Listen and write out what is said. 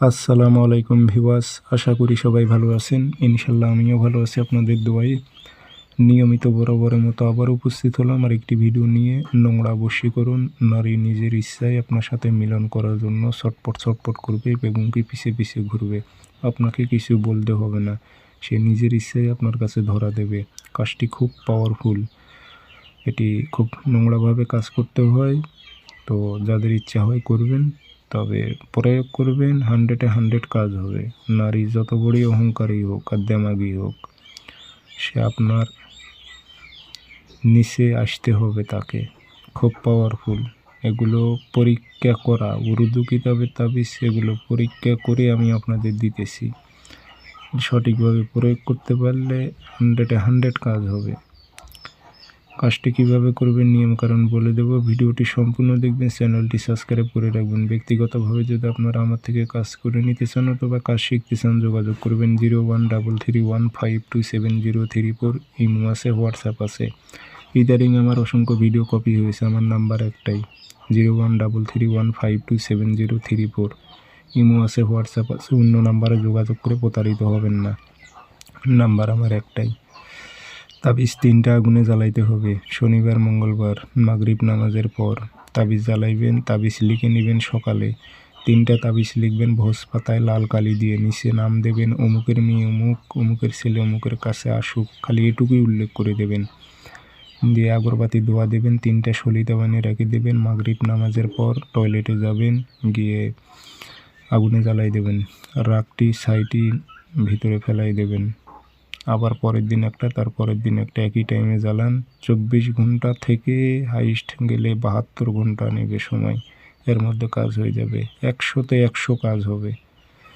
আসসালামু আলাইকুম ভিওয়াস আশা করি সবাই ভালো আছেন। ইনশাল্লাহ আমিও ভালো আছি আপনাদের দোয়াই নিয়মিত বরাবরের মতো আবার উপস্থিত হলাম আর একটি ভিডিও নিয়ে। নোংরা বশীকরণ, নারী নিজের ইচ্ছায় আপনার সাথে মিলন করার জন্য ছটপট ছটপট করবে এবং কি পিছে পিছে ঘুরবে। আপনাকে কিছু বলতে হবে না, সে নিজের ইচ্ছায় আপনার কাছে ধরা দেবে। কাজটি খুব পাওয়ারফুল এটি খুব নোংরাভাবে কাজ করতে হয়, তো যাদের ইচ্ছা হয় করবেন। তবে প্রয়োগ করবেন হান্ড্রেডে হান্ড্রেড কাজ হবে। নারী যত বড়ই অহংকারী হোক আর হোক, সে আপনার নিচে আসতে হবে তাকে। খুব পাওয়ারফুল এগুলো পরীক্ষা করা, উর্দু কিতাবের তাবিজ, এগুলো পরীক্ষা করে আমি আপনাদের দিতেছি। সঠিকভাবে প্রয়োগ করতে পারলে হান্ড্রেডে হান্ড্রেড কাজ হবে। কাজটি কীভাবে করবেন নিয়মকানুন বলে দেব। ভিডিওটি সম্পূর্ণ দেখবেন। চ্যানেলটি সাবস্ক্রাইব করে রাখবেন। ব্যক্তিগতভাবে যদি আপনারা আমার থেকে কাজ করে নিতে চান অথবা কাজ শিখতে চান, যোগাযোগ করবেন zero one double three one five two seven zero three four. Imo আছে, হোয়াটসঅ্যাপ আছে। ইদারিং আমার অসংখ্য ভিডিও কপি হয়েছে। আমার নাম্বার একটাই। Zero one double three one five two seven zero three four. Imo আছে, হোয়াটসঅ্যাপ আছে। অন্য নাম্বারে যোগাযোগ করে প্রতারিত হবেন না। নাম্বার আমার একটাই। তাবিজ তিনটা আগুনে জ্বালাইতে হবে। শনিবার, মঙ্গলবার, মাগরিব নামাজের পর তাবিজ জ্বালাইবেন, তাবিজ লিখে নেবেন সকালে। তিনটা তাবিজ লিখবেন, ভোজ পাতায় লাল কালি দিয়ে নিচে নাম দেবেন, অমুকের মেয়ে অমুক, অমুকের ছেলে অমুকের কাছে আসুক, খালি এটুকুই উল্লেখ করে দেবেন। দিয়ে আগরবাতি ধোয়া দেবেন, তিনটা সলিতা বানিয়ে রেখে দেবেন, মাগরিব নামাজের পর টয়লেটে যাবেন, গিয়ে আগুনে জ্বালাই দেবেন, রাগটি সাইটি ভিতরে ফেলাই দেবেন। আবার পরের দিন একটা তার পরের দিন একটা একই টাইমে জ্বালান। চব্বিশ ঘণ্টা থেকে হাইস্ট গেলে বাহাত্তর ঘণ্টা নেবে সময়। এর মধ্যে কাজ হয়ে যাবে। একশোতে একশো কাজ হবে।